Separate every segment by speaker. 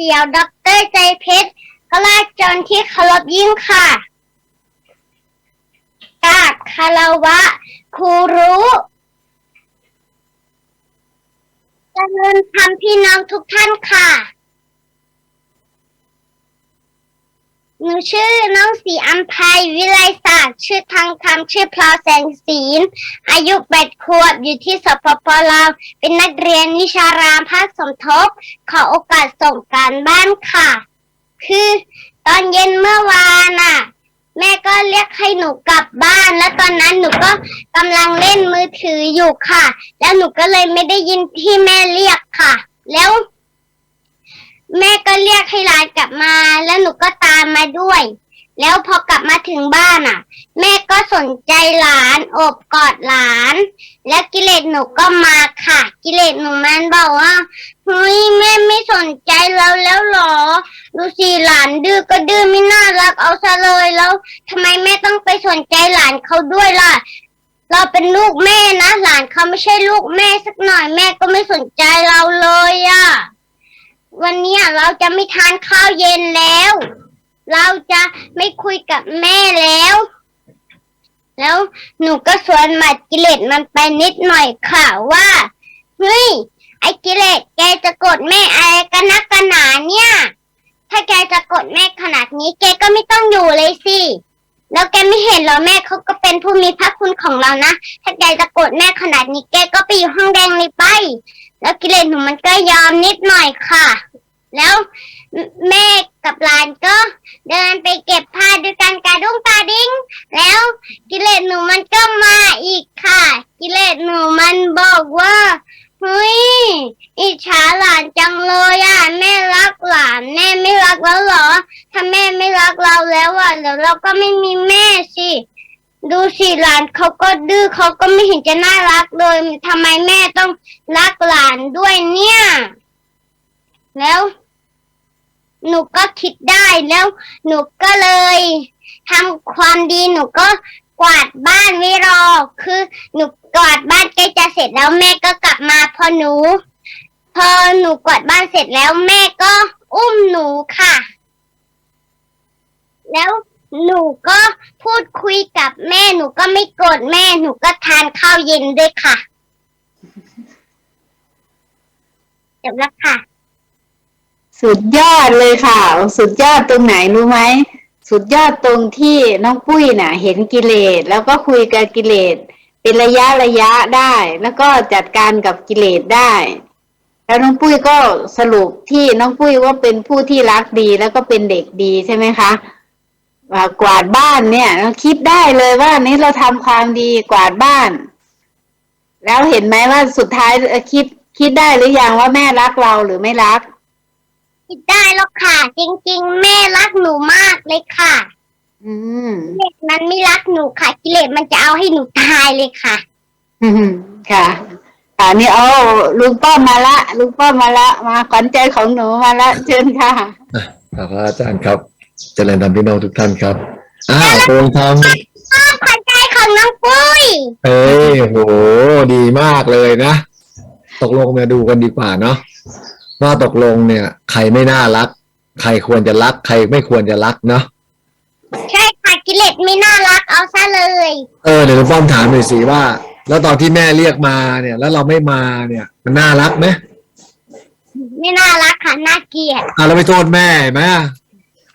Speaker 1: เขียวด็อกเตอร์ใจเพชรกลาจรที่เคารพยิ่งค่ะกราบคารวะ ครูรู้เจริญธรรมพี่น้องทุกท่านค่ะ หนูชื่อน้องสีอัมภัยวิไลศักดิ์ชื่อทางคำชื่อพลาวแสงศีลอายุแปดขวบอยู่ที่สปปลาวเป็นนักเรียนวิชารามภาคสมทบ ขอโอกาสส่งการบ้านค่ะ คือตอนเย็นเมื่อวานน่ะ แม่ก็เรียกให้หนูกลับบ้าน แล้วตอนนั้นหนูก็กำลังเล่นมือถืออยู่ค่ะ แล้วหนูก็เลยไม่ได้ยินที่แม่เรียกค่ะ แล้ว ให้หลานกลับมา แล้วหนูก็ตามมาด้วย แล้วพอกลับมาถึงบ้านอะ แม่ก็สนใจหลานโอบกอดหลาน แล้วกิเลสหนูก็มาค่ะ กิเลสหนูมันบอกว่าเฮ้ยแม่ไม่สนใจเราแล้วหรอ ดูสิหลานดื้อก็ดื้อไม่น่ารักเอาซะเลยแล้วทำไมแม่ต้องไปสนใจหลานเขาด้วยล่ะเราเป็นลูกแม่นะหลานเขาไม่ใช่ลูกแม่สักหน่อยแม่ก็ไม่สนใจเราเลยอะ วันนี้เราจะไม่ทานข้าวเย็นแล้ว เราจะไม่คุยกับแม่แล้ว แล้วหนูก็สวนหมัดกิเลสมันไปนิดหน่อยค่ะว่า เฮ้ย ไอ้กิเลสแกจะกดแม่อะไรกันนักกันหนาเนี่ย ถ้าแกจะกดแม่ขนาดนี้แกก็ไม่ต้องอยู่เลยสิแล้วแกไม่เห็นเหรอแม่เขาก็เป็นผู้มีพระคุณของเรานะ ถ้าแกจะกดแม่ขนาดนี้แกก็ไปอยู่ห้องแดงเลยไป แล้วกิเลสหนูมันก็ยอมนิดหน่อยค่ะ แล้วแม่กับหลานก็เดินไปเก็บผ้าด้วยกันกระดุ้งกระดิ้ง แล้วกิเลสหนูมันก็มาอีกค่ะ กิเลสหนูมันบอกว่าเฮ้ยอิจฉาหลานจังเลยอะแม่รักหลานแม่ไม่รักแล้วเหรอ ถ้าแม่ไม่รักเราแล้วอะเดี๋ยวเราก็ไม่มีแม่สิดูสิหลานเขาก็ดื้อเขาก็ไม่เห็นจะน่ารักเลยทำไมแม่ต้องรักหลานด้วยเนี่ย แล้ว หนูก็คิดได้แล้ว หนูก็เลยทำความดีหนูก็กวาดบ้านไว้รอ คือหนูกวาดบ้านใกล้จะเสร็จแล้วแม่ก็กลับมาพอหนู พอหนูกวาดบ้านเสร็จแล้วแม่ก็อุ้มหนูค่ะ แล้วหนูก็พูดคุยกับแม่หนูก็ไม่โกรธแม่หนูก็ทานข้าวเย็นด้วยค่ะจบแล้วค่ะ
Speaker 2: สุดยอดเลยค่ะ สุดยอดตรงไหนรู้ไหม สุดยอดตรงที่น้องปุ้ยน่ะ เห็นกิเลสแล้วก็คุยกับกิเลสเป็นระยะระยะได้ แล้วก็จัดการกับกิเลสได้ แล้วน้องปุ้ยก็สรุปที่น้องปุ้ยว่าเป็นผู้ที่รักดีแล้วก็เป็นเด็กดีใช่ไหมคะว่ากวาดบ้านเนี่ยเราคิดได้เลยว่านี้เราทำความดีกวาดบ้าน แล้วเห็นไหมว่าสุดท้ายคิดคิดได้หรือยังว่าแม่รักเราหรือไม่รัก
Speaker 1: คิดได้แล้วค่ะ จริง ๆ แม่รักหนูมากเลยค่ะ
Speaker 2: อืม
Speaker 1: กิเลสมันไม่รักหนูค่ะกิเลสมันจะเอาให้หนูตายเลยค่ะ
Speaker 2: อืมค่ะค่ะนี่เอาลุงป้อมมาละลุงป้อมมาละ มาขวัญใจของหนูมาละเชิญค่ะ
Speaker 3: ครับพระอาจารย์ครับ เจริญธรรมพี่น้องทุกท่านครับ อ้าวโปรงท
Speaker 1: พ่อขวัญใจของน้องปุ้ยำ
Speaker 3: เอ้ยโห ดีมากเลยนะ ตกลงมาดูกันดีกว่าเนาะ ว่าตกลงเนี่ย ใครไม่น่ารัก ใครควรจะรัก ใครไม่ควรจะรักเนาะ
Speaker 1: ใช่ค่ะกิเลสไม่น่ารักเอาซะเลย
Speaker 3: เออเดี๋ยวหลวงป้อมถามหน่อยสิว่า แล้วตอนที่แม่เรียกมาเนี่ย แล้วเราไม่มาเนี่ย มันน่ารักไหม
Speaker 1: ไม่น่ารักค่ะน่าเกลียด
Speaker 3: อะเราไปโทษแม่เห็นไหม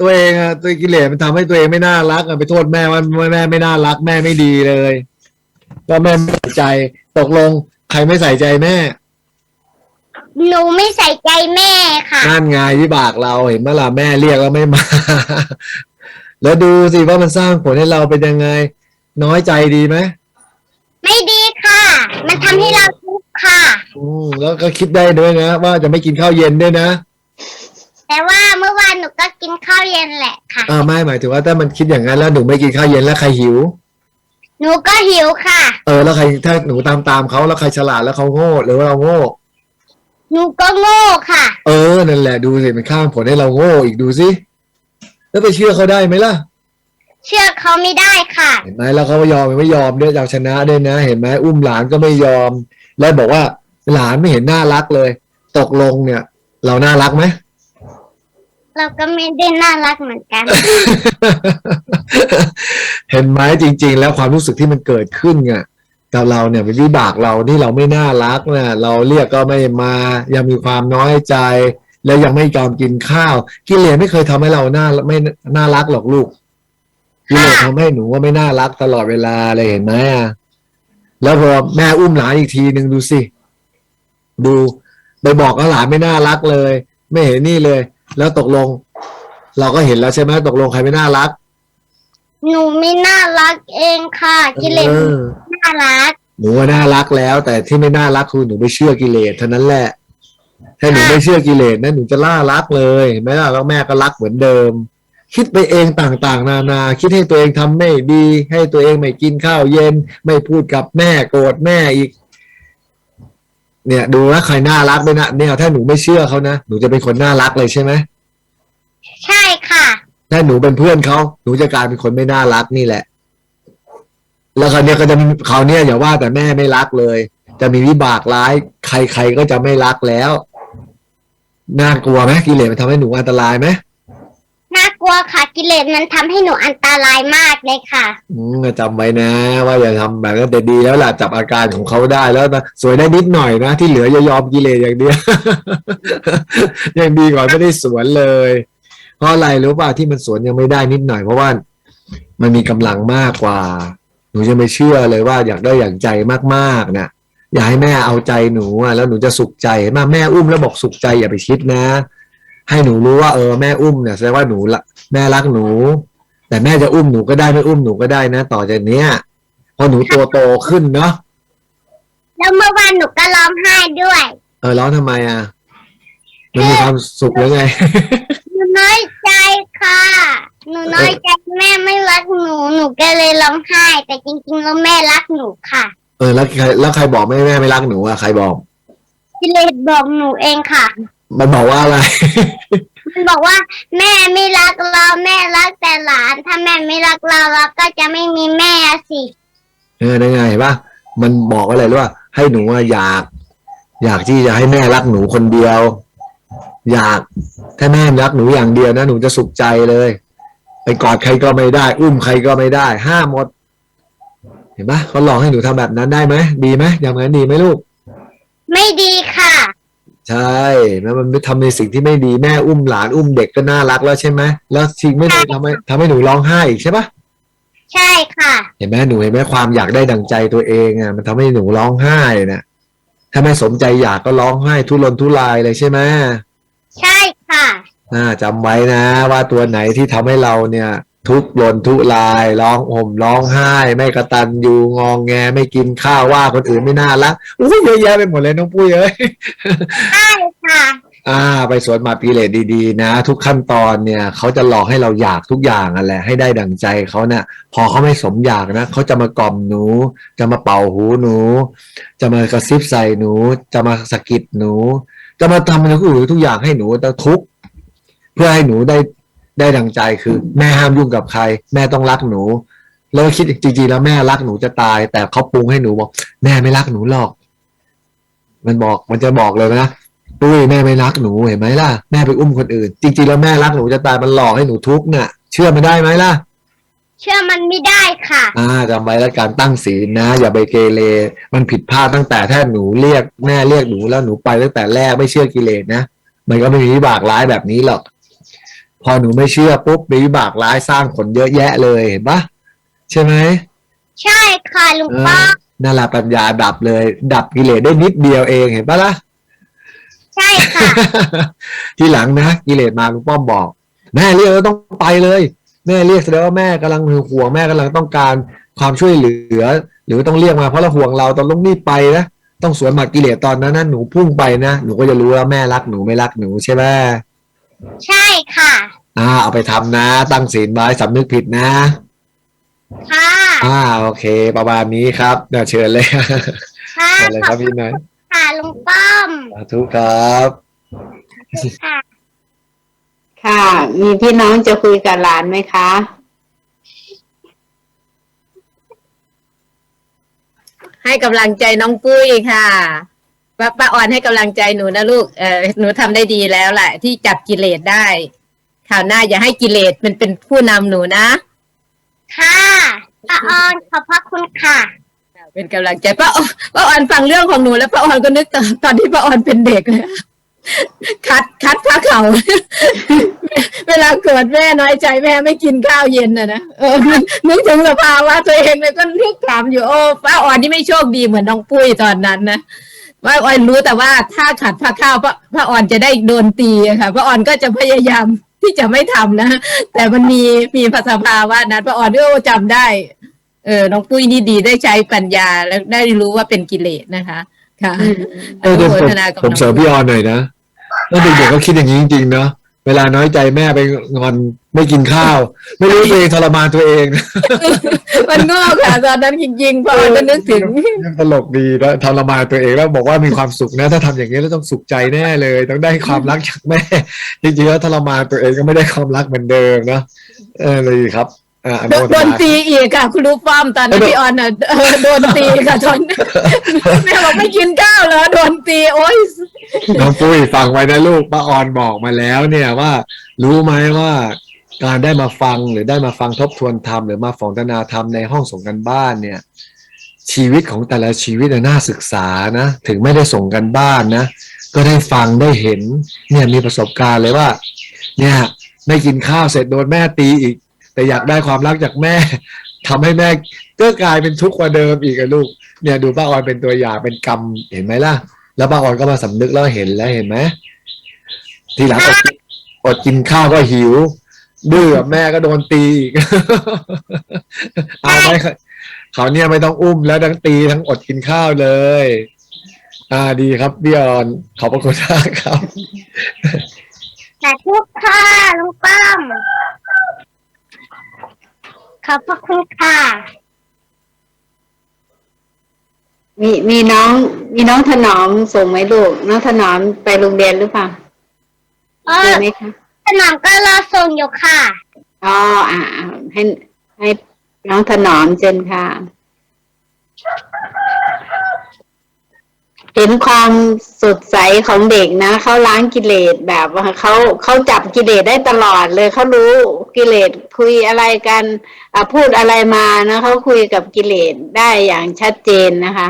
Speaker 3: ตัวเองอะตัวกิเลสมันทำให้ตัวเองไม่น่ารักอะไปโทษแม่ว่าแม่ไม่น่ารักแม่ไม่ดีเลยว่าแม่ไม่ใส่ใจ ตกลง ใครไม่ใส่ใจแม่
Speaker 1: หนูไม่ใส่ใจแม่ค่ะ
Speaker 3: นั่นไงวิบากเราเห็นเมื่อล่ะแม่เรียกแล้วไม่มา แล้วดูสิว่ามันสร้างผลให้เราเป็นยังไง น้อยใจดีไหม
Speaker 1: ไม่ดีค่ะ มันทำให้เราทุกข์ค่ะ
Speaker 3: อืมแล้วก็คิดได้ด้วยนะว่าจะไม่กินข้าวเย็นด้วยนะ
Speaker 1: แต่ว่าเมื่อวานหนูก็กินข้าวเย็นแหละค่ะ
Speaker 3: อ่าไม่หมายถึงว่าถ้ามันคิดอย่างนั้นแล้วหนูไม่กินข้าวเย็นแล้วใครหิว
Speaker 1: หนูก็หิวค่ะ
Speaker 3: เออแล้วใครถ้าหนูตามตามเขาแล้วใครฉลาดแล้วเขาโง่หรือว่าเราโง่
Speaker 1: หนูก็โง่ค่ะ
Speaker 3: เออ นั่นแหละดูสิมันข้ามผลให้เราโง่อีกดูสิแล้วไปเชื่อเขาได้ไหมล่ะ
Speaker 1: เชื่อเขาไม่ได้ค่ะ
Speaker 3: เห็นไหมแล้วเขาไม่ยอมไม่ยอมด้วยอยากชนะด้วยนะ เห็นไหมอุ้มหลานก็ไม่ยอม แล้วบอกว่าหลานไม่เห็นน่ารักเลย ตกลงเนี่ย เราน่ารักไหม
Speaker 1: เราก็ไม่ได้น่ารักเหมือนกัน
Speaker 3: เห็นไหมจริง ๆ แล้วความรู้สึกที่มันเกิดขึ้นไง กับเราเนี่ยเป็นวิบากเราที่เราไม่น่ารักนะเราเรียกก็ไม่มา ยังมีความน้อยใจ แล้วยังไม่ยอมกินข้าวกิเลสไม่เคยทำให้เราน่าไม่น่ารักหรอกลูกกิเลสทำให้หนูว่าไม่น่ารักตลอดเวลาเลยเห็นไหมอะแล้วพอแม่อุ้มหลานอีกทีหนึ่งดูสิดูไปบอกว่าหลานไม่น่ารักเลย ไม่เห็นนี่เลย แล้วตกลง เราก็เห็นแล้วใช่ไหมตกลงใครไม่น่ารัก
Speaker 1: หนูไม่น่ารักเองค่ะกิเลส
Speaker 3: เออ
Speaker 1: น่ารัก
Speaker 3: หนูว่าน่ารักแล้ว แต่ที่ไม่น่ารักคือหนูไม่เชื่อกิเลสเท่านั้นแหละถ้าหนูไม่เชื่อกิเลสนะหนูจะล่ารักเลยเห็นไหมล่ะแล้วแม่ก็รักเหมือนเดิม คิดไปเองต่างๆ นานา คิดให้ตัวเองทำไม่ดี ให้ตัวเองไม่กินข้าวเย็น ไม่พูดกับแม่โกรธแม่อีก เนี่ย ดูว่าใครน่ารักไหมนะเนี่ยถ้าหนูไม่เชื่อเขานะหนูจะเป็นคนน่ารักเลยใช่ไหม
Speaker 1: ใช่ค่ะ
Speaker 3: ถ้าหนูเป็นเพื่อนเขาหนูจะกลายเป็นคนไม่น่ารักนี่แหละ แล้วคราวเนี้ยก็จะมีคราวเนี้ยอย่าว่าแต่แม่ไม่รักเลย จะมีวิบากร้าย ใครๆก็จะไม่รักแล้วน่ากลัวไหมกิเลสมันทำให้หนูอันตรายไหม
Speaker 1: น่ากลัวค่ะ กิเลสมันทำให้หนูอันตรายมากเลยค่ะ
Speaker 3: อืมจำไว้นะ ว่าอย่าทำแบบนั้นแต่ดีแล้วล่ะจับอาการของเขาได้แล้วนะสวยได้นิดหน่อยนะที่เหลืออย่ายอมกิเลสอย่างเดียวยังดีกว่าไม่ได้สวนเลย เพราะอะไรรู้ป่ะที่มันสวนยังไม่ได้นิดหน่อยเพราะว่ามันมีกำลังมากกว่า หนูจะไม่เชื่อเลยว่าอยากได้อย่างใจมากๆนะอยากให้แม่เอาใจหนูอะแล้วหนูจะสุขใจเห็นไหมาแม่อุ้มแล้วบอกสุขใจอย่าไปคิดนะ ให้หนูรู้ว่าเออแม่อุ้มเนี่ยแสดงว่าหนูละแม่รักหนู แต่แม่จะอุ้มหนูก็ได้ไม่อุ้มหนูก็ได้นะ ต่อจากเนี้ยพอหนูตัวโตขึ้นเนาะ
Speaker 1: แล้วเมื่อวานหนูก็ร้องไห้ด้วย
Speaker 3: เออร้องทำไมอะมันมีความสุขหรือไง
Speaker 1: หนูน้อยใจค่ะ หนูน้อยใจแม่ไม่รักหนูหนูก็เลยร้องไห้ แต่จริงๆแล้วแม่รักหนูค่ะ
Speaker 3: เออแล้วใครแล้วใครบอกแม่แม่ไม่รักหนูอะใครบอก
Speaker 1: กิเลสบอกหนูเองค่ะ
Speaker 3: มันบอกว่าอะไร
Speaker 1: มันบอกว่า แม่ไม่รักเราแม่รักแต่หลาน ถ้าแม่ไม่รักเราเราก็จะไม่มีแม่สิ
Speaker 3: เออได้ไงเห็นปะมันบอกอะไรรู้ว่าให้หนูอะอยาก อยากที่จะให้แม่รักหนูคนเดียว อยากถ้าแม่รักหนูอย่างเดียวนะหนูจะสุขใจเลยไป กอดใครก็ไม่ได้ อุ้มใครก็ไม่ได้ ห้ามหมด เห็นปะเขาหลอกให้หนูทำแบบนั้นได้ไหมดีไหมอย่างนั้นดีไหมลูก
Speaker 1: ไม่ดีค่ะ
Speaker 3: ใช่แล้วมันไม่ทำในสิ่งที่ไม่ดีแม่อุ้มหลานอุ้มเด็กก็น่ารักแล้วใช่ไหมแล้วสิ่งไม่ดีทำให้ทำให้หนูร้องไห้อีกใช่ปะ
Speaker 1: ใช่ค่ะ
Speaker 3: เห็นไหมหนูเห็นไหมความอยากได้ดังใจตัวเองอะมันทำให้หนูร้องไห้นะถ้าแม่สมใจอยากก็ร้องไห้ทุรนทุรายเลยใช่ไหม
Speaker 1: ใช่ ค่ะ
Speaker 3: น่าจำไว้นะ ว่าตัวไหนที่ทำให้เราเนี่ย ทุกข์รนทุรายร้องห่มร้องไห้ ไม่กระตันยูงองแง ไม่กินข้าวว่าคนอื่นไม่น่ารักอุ้ยเยอะแยะไปหมดเลยน้องปุ้ยเอ้ย
Speaker 1: ใช่ค่ะ
Speaker 3: อ่า ไปสวนหมาปีเลสดีๆ นะ ทุกขั้นตอนเนี่ยเขาจะหลอกให้เราอยากทุกอย่างอะแหละให้ได้ดั่งใจเขาเนี่ยพอเขาไม่สมอยากนะเขาจะมากล่อมหนู จะมาเป่าหูหนู จะมากระซิบใส่หนู จะมาสะกิดหนู จะมาทำอะไรทุกทุกอย่างให้หนูแต่ทุกข์เพื่อให้หนูได้ได้ดั่งใจคือ แม่ห้ามยุ่งกับใคร แม่ต้องรักหนู แล้วก็คิดจริงๆแล้วแม่รักหนูจะตาย แต่เขาปรุงให้หนูบอก แม่ไม่รักหนูหรอก มันบอกมันจะบอกเลยนะปุ้ยแม่ไม่รักหนูเห็นไหมล่ะแม่ไปอุ้มคนอื่น จริงๆแล้วแม่รักหนูจะตายมันหลอกให้หนูทุกข์น่ะ เชื่อมันได้ไหมล่ะ
Speaker 1: เชื่อมันไม่ได้ค่ะ
Speaker 3: อ่าจำไว้แล้วการตั้งศีลนะ อย่าไปเกเรมันผิดพลาดตั้งแต่ถ้าหนูเรียกแม่เรียกหนูแล้วหนูไปตั้งแต่แรกไม่เชื่อกิเลสนะมันก็ไม่มีวิบากร้ายแบบนี้หรอก พอหนูไม่เชื่อปุ๊บมีวิบากร้ายสร้างผลเยอะแยะเลยเห็นปะใช่ไหม
Speaker 1: ใช่ค่ะลุง
Speaker 3: เอ
Speaker 1: ป้อ
Speaker 3: อ
Speaker 1: ม
Speaker 3: นั่นแหละปัญญาดับเลย ดับกิเลสได้นิดเดียวเองเห็นปะล่ะ
Speaker 1: ใช่ค่ะ
Speaker 3: ทีหลังนะกิเลสมาลุงป้อมบอก แม่เรียกแล้วต้องไปเลย แม่เรียกแสดงว่าแม่กำลังห่วงแม่กำลังต้องการความช่วยเหลือ หรือต้องเรียกมาเพราะเราห่วงเราตอนต้องรีบไปนะต้องสวนหมัดกิเลสตอนนั้นนะหนูพุ่งไปนะหนูก็จะรู้ว่าแม่รักหนูไม่รักหนูใช่ไหม
Speaker 1: ใช่ค่ะ
Speaker 3: อ่า เอาไปทำนะ ตั้งศีลไว้สำนึกผิดนะ
Speaker 1: ค่ะ
Speaker 3: อ่า โอเค ประมาณนี้ครับเดี๋ยวเชิญเลย
Speaker 1: ค่ะ
Speaker 3: เชิญเลย
Speaker 1: ข
Speaker 3: ค
Speaker 1: อ
Speaker 3: รั
Speaker 1: บบ
Speaker 3: พี่นาย
Speaker 1: ค่ะลุงป้อม
Speaker 3: สาธุครับ
Speaker 1: ค่ะ
Speaker 2: ค่ะ มีพี่น้องจะคุยกับหลานไหมคะ
Speaker 4: ให้กำลังใจน้องปุ้ยค่ะป้าป้าออนให้กำลังใจหนูนะลูก เออหนูทำได้ดีแล้วแหละที่จับกิเลสได้ คราวหน้าอย่าให้กิเลสมันเป็นผู้นำหนูนะ
Speaker 1: ค่ะป้าออนขอบพระคุณค่ะ
Speaker 4: เป็นกำลังใจป้าออนป้าออนฟังเรื่องของหนูแล้วป้าออนก็นึกตอนตอนที่ป้าออนเป็นเด็กเลยคัดคัดพระเขา เวลาเกิดแม่น้อยใจแม่ไม่กินข้าวเย็นนะนะเออนึกนึกถึงสภาวะตัวเองเลยก็นึกถามอยู่โอ้ป้าออนนี่ไม่โชคดีเหมือนน้องปุ้ยตอนนั้นนะป้าออนรู้แต่ว่าถ้าขัดพระข้าวป้าป้าออนจะได้โดนตีอะค่ะป้าออนก็จะพยายาม ที่จะไม่ทำนะ แต่มันมีมีสภาวะนั้นป้าออนก็จำได้ เออน้องปุ้ยนี่ดีได้ใช้ปัญญาแล้วได้รู้ว่าเป็นกิเลสนะคะ ค่ะ
Speaker 3: เออ
Speaker 4: อนุ
Speaker 3: ผม
Speaker 4: โมทนากับ
Speaker 3: ผม
Speaker 4: น้อง
Speaker 3: เสริมพี่ออนหน่อยนะแล้วเด็กๆก็คิดอย่างนี้จริงๆเนาะเวลาน้อยใจแม่ไปงอนไม่กินข้าว ไม่รู้ตัวเองทรมานตัวเองนะ
Speaker 4: มันโง่ค่ะตอนนั้นจริงๆพอจะนึกถึง
Speaker 3: ยังตลกดีนะทรมานตัวเองแล้วบอกว่ามีความสุขนะ ถ้าทำอย่างนี้แล้วต้องสุขใจแน่เลย ต้องได้ความรักจากแม่ จริงๆแล้วทรมานตัวเองก็ไม่ได้ความรักเหมือนเดิมเนาะเออเลยครับอ่าอ
Speaker 4: โด
Speaker 3: นุ
Speaker 4: น
Speaker 3: โมท
Speaker 4: โดน
Speaker 3: นา
Speaker 4: ตีอีกค่ะ คุณรู้ป้อมตอนนั้น
Speaker 3: เออ
Speaker 4: พี่ออนอะเออโดนตีค่ะตอนแม่บอกไม่กินข้าวเหรอโดนตีโอ๊ย
Speaker 3: น้องปุ้ยฟังไว้นะลูกป้าออนบอกมาแล้วเนี่ยว่า รู้ไหมว่าการได้มาฟังหรือได้มาฟังทบทวนธรรมหรือมาฝนตนาธรรมในห้องส่งกันบ้านเนี่ย ชีวิตของแต่ละชีวิตน่าศึกษานะ ถึงไม่ได้ส่งกันบ้านนะ ก็ได้ฟังได้เห็น เนี่ยมีประสบการณ์เลยว่า เนี่ยไม่กินข้าวเสร็จโดนแม่ตีอีก แต่อยากได้ความรักจากแม่ทำให้แม่ก็กลายเป็นทุกข์กว่าเดิมอีกอะลูก เนี่ยดูป้าออนเป็นตัวอย่างเป็นกรรมเห็นไหมล่ะ แล้วป้าออนก็มาสำนึกแล้วเห็นแล้วเห็นไหมทีหลังอดกินอดกินข้าวก็หิวดื้อแม่ก็โดนตีเอาไหมเขาเนี่ยไม่ต้องอุ้มแล้วทั้งตีทั้งอดกินข้าวเลย อ่าดีครับพี่ออนขอบพระคุณมากครับ
Speaker 1: สาธุค่ะลุงป้อมขอบพระคุณค่ะ
Speaker 2: มีมีน้อง มีน้องถนอมส่งไหมลูก น้องถนอมไปโรงเรียนหรือเปล่า
Speaker 1: เอ
Speaker 2: มี
Speaker 1: อ
Speaker 2: ไหมคะ
Speaker 1: สนามก็รอส่งอยู่ค่ะ
Speaker 2: อ๋ออ่าให้ให้น้องถนอมเจนค่ะ เห็นความสดใสของเด็กนะเขาล้างกิเลสแบบว่าเขาเขาจับกิเลสได้ตลอดเลยเขารู้กิเลสคุยอะไรกันอะพูดอะไรมานะเขาคุยกับกิเลสได้อย่างชัดเจนนะคะ